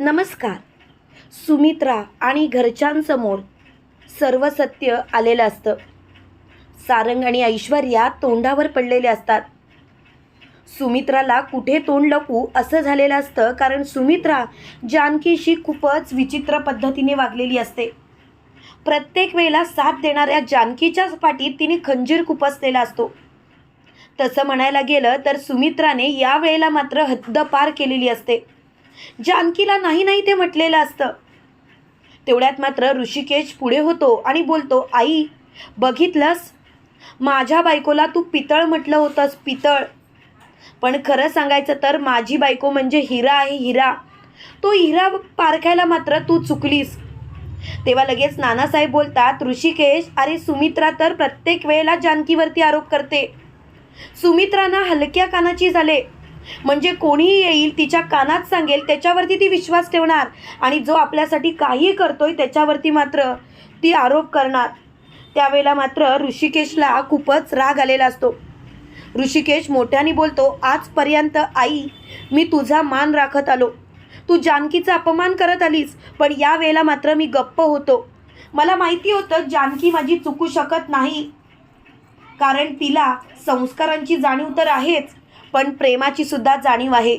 नमस्कार. सुमित्रा आणि घरच्यांसमोर सर्व सत्य आलेलं असतं. सारंग आणि ऐश्वर्या तोंडावर पडलेले असतात. सुमित्राला कुठे तोंड लपू असं झालेलं असतं कारण सुमित्रा जानकीशी खूपच विचित्र पद्धतीने वागलेली असते. प्रत्येक वेळेला साथ देणाऱ्या जानकीच्याच पाठीत तिने खंजीर खुपसलेला असतो. तसं म्हणायला गेलं तर सुमित्राने या वेळेला मात्र हद्दपार केलेली असते. जानकीला नाही नाही ते म्हटलेलं असतं. तेवढ्यात मात्र ऋषिकेश पुढे होतो आणि बोलतो आई बघितलंस? माझ्या बायकोला तू पितळ म्हटलं होतंस पितळ. पण खरं सांगायचं तर माझी बायको म्हणजे हिरा आहे हिरा. तो हिरा पारखायला मात्र तू चुकलीस. तेव्हा लगेच नानासाहेब बोलतात ऋषिकेश अरे सुमित्रा तर प्रत्येक वेळेला जानकीवरती आरोप करते. सुमित्रांना हलक्या कानाची झाले. म्हणजे कोणीही येईल तिच्या कानात सांगेल त्याच्यावरती ती विश्वास ठेवणार आणि जो आपल्यासाठी काही करतोय त्याच्यावरती मात्र ती आरोप करणार. त्यावेळेला मात्र ऋषिकेशला खूपच राग आलेला असतो. ऋषिकेश मोठ्याने बोलतो आजपर्यंत आई मी तुझा मान राखत आलो. तू जानकीचा अपमान करत आलीस पण या वेळेला मात्र मी गप्प होतो. मला माहिती होतं जानकी माझी चुकू शकत नाही. कारण तिला संस्कारांची जाणीव तर आहेच. पण प्रेमाची सुद्धा जाणीव आहे.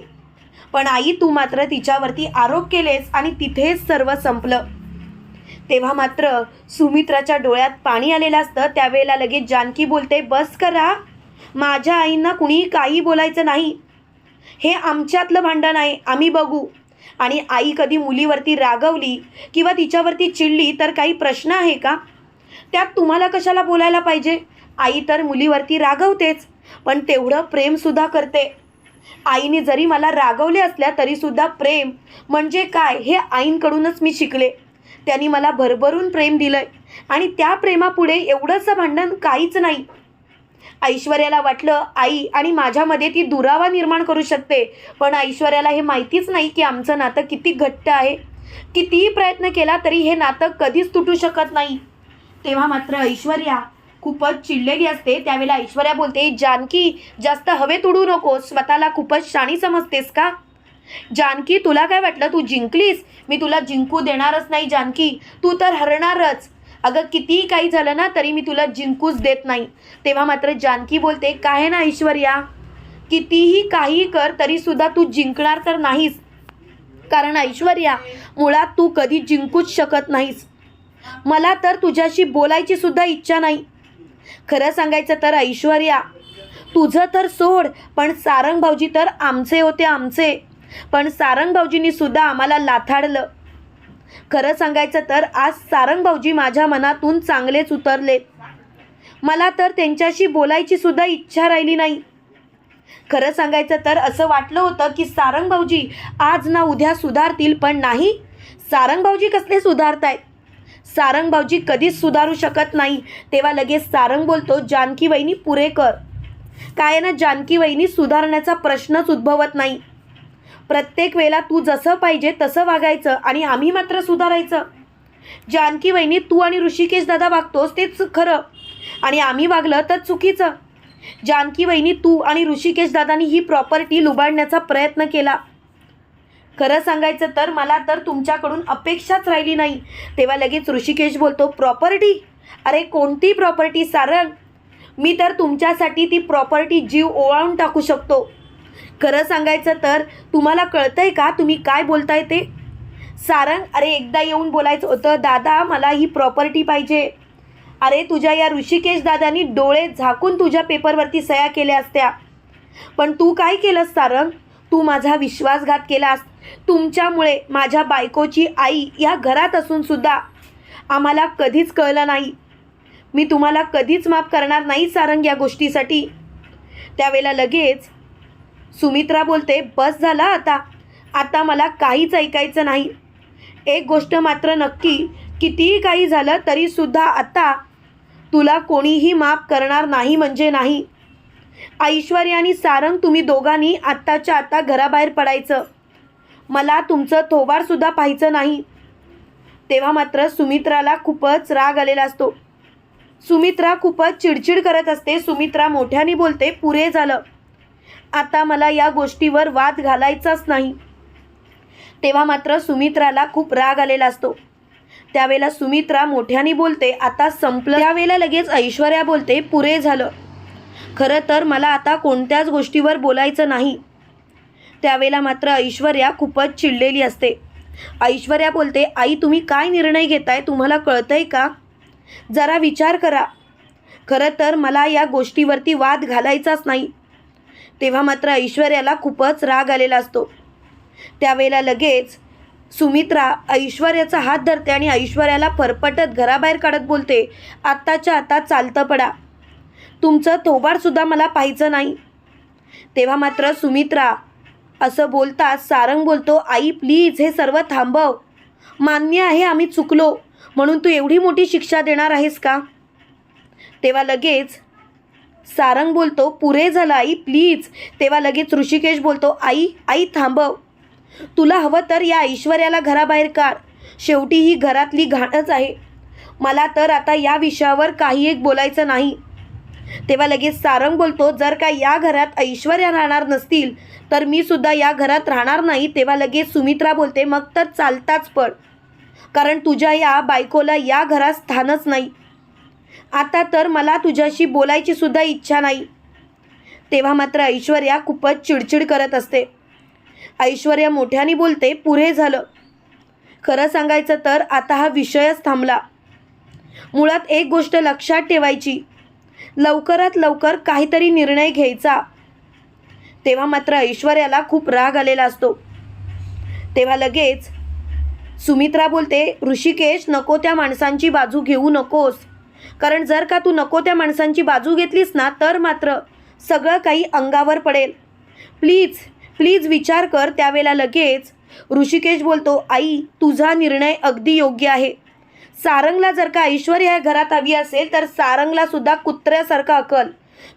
पण आई तू मात्र तिच्यावरती आरोप केलेस आणि तिथेच सर्व संपलं. तेव्हा मात्र सुमित्राच्या डोळ्यात पाणी आलेलं असतं. त्यावेळेला लगेच जानकी बोलते बस करा. माझ्या आईंना कुणीही काही बोलायचं नाही. हे आमच्यातलं भांडण आहे. आम्ही बघू. आणि आई कधी मुलीवरती रागवली किंवा तिच्यावरती चिडली तर काही प्रश्न आहे का? त्यात तुम्हाला कशाला बोलायला पाहिजे? आई तर मुलीवरती रागवतेच. पण तेवढं प्रेमसुद्धा करते. आईने जरी मला रागवले असल्या तरीसुद्धा प्रेम म्हणजे काय हे आईंकडूनच मी शिकले. त्यांनी मला भरभरून प्रेम दिलंय आणि त्या प्रेमापुढे एवढंसं भांडण काहीच नाही. ऐश्वर्याला वाटलं आई आणि माझ्यामध्ये ती दुरावा निर्माण करू शकते पण ऐश्वर्याला हे माहितीच नाही की आमचं नातं किती घट्ट आहे. कितीही प्रयत्न केला तरी हे नातं कधीच तुटू शकत नाही. तेव्हा मात्र ऐश्वर्या खूपच चिडलेली असते. त्यावेळेला ऐश्वर्या बोलते जानकी जास्त हवेत उडू नको स्वतःला खूपच शाणी समजतेस का? जानकी तुला काय वाटलं? तू जिंकलीस. मी तुला जिंकू देणारच नाही जानकी. तू तर हरणारच. अगं कितीही काही झालं ना तरी मी तुला जिंकूच देत नाही. तेव्हा मात्र जानकी बोलते काय ना ऐश्वर्या? कितीही काही कर तरीसुद्धा तू जिंकणार तर नाहीस. कारण ऐश्वर्या मुळात तू कधी जिंकूच शकत नाहीस. मला तर तुझ्याशी बोलायची सुद्धा इच्छा नाही. खरं सांगायचं तर ऐश्वर्या तुझं तर सोड पण सारंग भाऊजी तर आमचे होते आमचे. पण सारंग भाऊजींनी सुद्धा आम्हाला लाथाडलं. खरं सांगायचं तर आज सारंग भाऊजी माझ्या मनातून चांगलेच उतरले. मला तर त्यांच्याशी बोलायची सुद्धा इच्छा राहिली नाही. खरं सांगायचं तर असं वाटलं होतं की सारंग भाऊजी आज ना उद्या सुधारतील पण नाही. सारंग भाऊजी कसले सुधारतायत? सारंग भाऊजी कधीच सुधारू शकत नाही. तेव्हा लगेच सारंग बोलतो जानकी वहिनी पुरे कर. काय ना जानकी वहिनी सुधारण्याचा प्रश्नच उद्भवत नाही. प्रत्येक वेळेला तू जसं पाहिजे तसं वागायचं आणि आम्ही मात्र सुधारायचं. जानकी वहिनी तू आणि ऋषिकेश दादा वागतोस तेच खरं. आणि आम्ही वागलं तर चुकीचं. जानकी वहिनी तू आणि ऋषिकेश दादानी ही प्रॉपर्टी लुबाडण्याचा प्रयत्न केला. खरं सांगायचं तर मला तर तुमच्याकडून अपेक्षाच राहिली नाही. तेव्हा लगेच ऋषिकेश बोलतो प्रॉपर्टी अरे कोणती प्रॉपर्टी सारंग मी तर तुमच्यासाठी ती प्रॉपर्टी जीव ओवाळून टाकू शकतो. खरं सांगायचं तर तुम्हाला कळतंय का तुम्ही काय बोलताय ते? सारंग अरे एकदा येऊन बोलायचं होतं दादा मला ही प्रॉपर्टी पाहिजे. अरे तुझ्या या ऋषिकेश दादानी डोळे झाकून तुझ्या पेपरवरती सह्या केल्या असत्या. पण तू काय केलंस सारंग तू माझा विश्वासघात केलास. तुमच्यामुळे माझ्या बायकोची आई या घरात असून सुद्धा आम्हाला कधीच कळलं नाही. मी तुम्हाला कधीच माफ करणार नाही सारंग या गोष्टीसाठी. त्यावेळेला लगेच सुमित्रा बोलते बस झाला आता. आता मला काहीच ऐकायचं नाही. एक गोष्ट मात्र नक्की कितीही काही झालं तरीसुद्धा आता तुला कोणीही माफ करणार नाही म्हणजे नाही. ऐश्वर्या आणि सारंग तुम्ही दोघांनी आत्ताच्या आता घराबाहेर पडायचं. मला तुमचं थोबाडसुद्धा पाहायचं नाही. तेव्हा मात्र सुमित्राला खूपच राग आलेला असतो. सुमित्रा खूपच चिडचिड करत असते. सुमित्रा मोठ्याने बोलते पुरे झालं. आता मला या गोष्टीवर वाद घालायचाच नाही. तेव्हा मात्र सुमित्राला खूप राग आलेला असतो. त्यावेळेला सुमित्रा मोठ्याने बोलते आता संपलं. त्यावेळेला लगेच ऐश्वर्या बोलते पुरे झालं. खरं तर मला आता कोणत्याच गोष्टीवर बोलायचं नाही. त्यावेळेला मात्र ऐश्वर्या खूपच चिडलेली असते. ऐश्वर्या बोलते आई तुम्ही काय निर्णय घेताय? तुम्हाला कळतंय का? जरा विचार करा. खरं तर मला या गोष्टीवरती वाद घालायचाच नाही. तेव्हा मात्र ऐश्वर्याला खूपच राग आलेला असतो. त्यावेळेला लगेच सुमित्रा ऐश्वर्याचा हात धरते आणि ऐश्वर्याला फरफटत घराबाहेर काढत बोलते आत्ताच्या आता चालतं पडा. तुमचं थोबाडसुद्धा मला पाहायचं नाही. तेव्हा मात्र सुमित्रा असं बोलताच सारंग बोलतो आई प्लीज हे सर्व थांबव. मान्य आहे आम्ही चुकलो. म्हणून तू एवढी मोठी शिक्षा देणार आहेस का? तेव्हा लगेच सारंग बोलतो पुरे झालं आई प्लीज तेव्हा लगेच ऋषिकेश बोलतो आई आई थांबव. तुला हवं तर या ऐश्वर्याला घराबाहेर काढ. शेवटी ही घरातली घाणच आहे. मला तर आता या विषयावर काही एक बोलायचं नाही. तेव्हा लगेच सारंग बोलतो जर का या घरात ऐश्वर्या राहणार नसतील तर मी सुद्धा या घरात राहणार नाही. तेव्हा लगेच सुमित्रा बोलते मग तर चालताच पड कारण तुझ्या या बायकोला या घरात स्थानच नाही. आता तर मला तुझ्याशी बोलायची सुद्धा इच्छा नाही. तेव्हा मात्र ऐश्वर्या खूपच चिडचिड करत असते. ऐश्वर्या मोठ्याने बोलते पुरे झालं. खरं सांगायचं तर आता हा विषयच थांबला. मुळात एक गोष्ट लक्षात ठेवायची लवकरात लवकर काहीतरी निर्णय घ्यायचा. तेव्हा मात्र ऐश्वर्याला खूप राग आलेला असतो. तेव्हा लगेच सुमित्रा बोलते ऋषिकेश नको त्या माणसांची बाजू घेऊ नकोस. कारण जर का तू नको त्या माणसांची बाजू घेतलीस ना तर मात्र सगळं काही अंगावर पडेल. प्लीज प्लीज विचार कर. त्यावेळेला लगेच ऋषिकेश बोलतो आई तुझा निर्णय अगदी योग्य आहे. सारंगला जर का ऐश्वर्या या घरात हवी असेल तर सारंगला सुद्धा कुत्र्यासारखं अकल.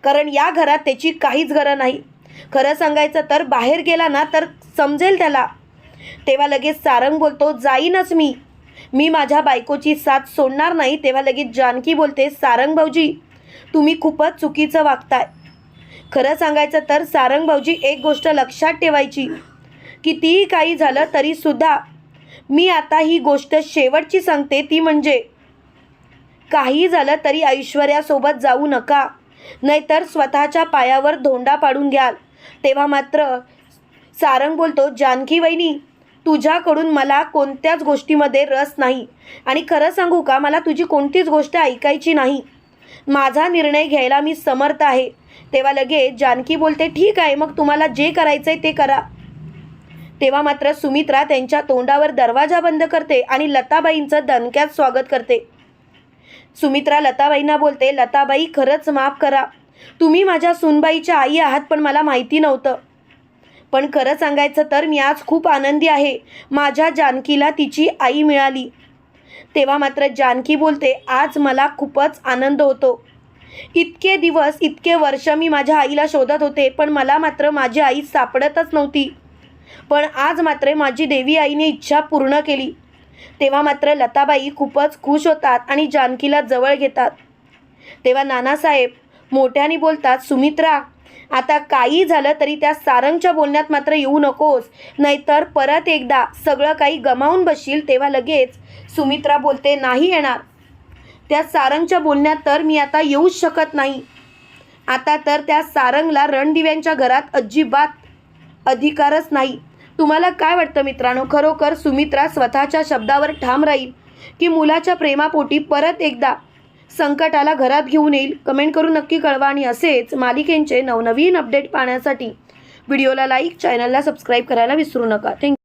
कारण या घरात त्याची काहीच घरं नाही. खरं सांगायचं तर बाहेर गेला ना तर समजेल त्याला. तेव्हा लगेच सारंग बोलतो जाईनच मी. मी माझ्या बायकोची साथ सोडणार नाही. तेव्हा लगेच जानकी बोलते सारंग भाऊजी तुम्ही खूपच चुकीचं वागताय. खरं सांगायचं तर सारंग भाऊजी एक गोष्ट लक्षात ठेवायची. कितीही काही झालं तरीसुद्धा मी आता ही गोष्ट शेवटची सांगते ती म्हणजे काही झालं तरी ऐश्वर्यासोबत जाऊ नका. नाहीतर स्वतःच्या पायावर धोंडा पाडून घ्याल. तेव्हा मात्र सारंग बोलतो जानकी वहिनी तुझ्याकडून मला कोणत्याच गोष्टीमध्ये रस नाही. आणि खरं सांगू का मला तुझी कोणतीच गोष्ट ऐकायची नाही. माझा निर्णय घ्यायला मी समर्थ आहे. तेव्हा लगेच जानकी बोलते ठीक आहे मग तुम्हाला जे करायचं आहे ते करा. तेव्हा मात्र सुमित्रा त्यांच्या तोंडावर दरवाजा बंद करते आणि लताबाईंचं दणक्यात स्वागत करते. सुमित्रा लताबाईंना बोलते लताबाई खरंच माफ करा. तुम्ही माझ्या सुनबाईच्या आई आहात पण मला माहिती नव्हतं. पण खरं सांगायचं तर मी आज खूप आनंदी आहे. माझ्या जानकीला तिची आई मिळाली. तेव्हा मात्र जानकी बोलते आज मला खूपच आनंद होतो. इतके दिवस इतके वर्ष मी माझ्या आईला शोधत होते पण मला मात्र माझी आई सापडतच नव्हती. पण आज मात्र माझी देवी आईने इच्छा पूर्ण केली. तेव्हा मात्र लताबाई खूपच खुश होतात आणि जानकीला जवळ घेतात. तेव्हा नानासाहेब मोठ्याने बोलतात सुमित्रा आता काही झालं तरी त्या सारंगच्या बोलण्यात मात्र येऊ नकोस. नाहीतर परत एकदा सगळं काही गमावून बसशील तेव्हा लगेच सुमित्रा बोलते नाही येणार. त्या सारंगच्या बोलण्यात तर मी आता येऊच शकत नाही. आता तर त्या सारंगला रणदिव्यांच्या घरात अजिबात अधिकारच नाही. तुम्हाला काय वाटतं मित्रांनो? खरोखर सुमित्रा स्वतःच्या शब्दावर ठाम राहील की मुलाच्या प्रेमापोटी परत एकदा संकटाला घरात घेऊन येईल? कमेंट करून नक्की कळवा आणि असेच मालिकेंचे नवनवीन अपडेट पाहण्यासाठी व्हिडिओला लाईक चॅनलला सबस्क्राईब करायला विसरू नका. थँक्यू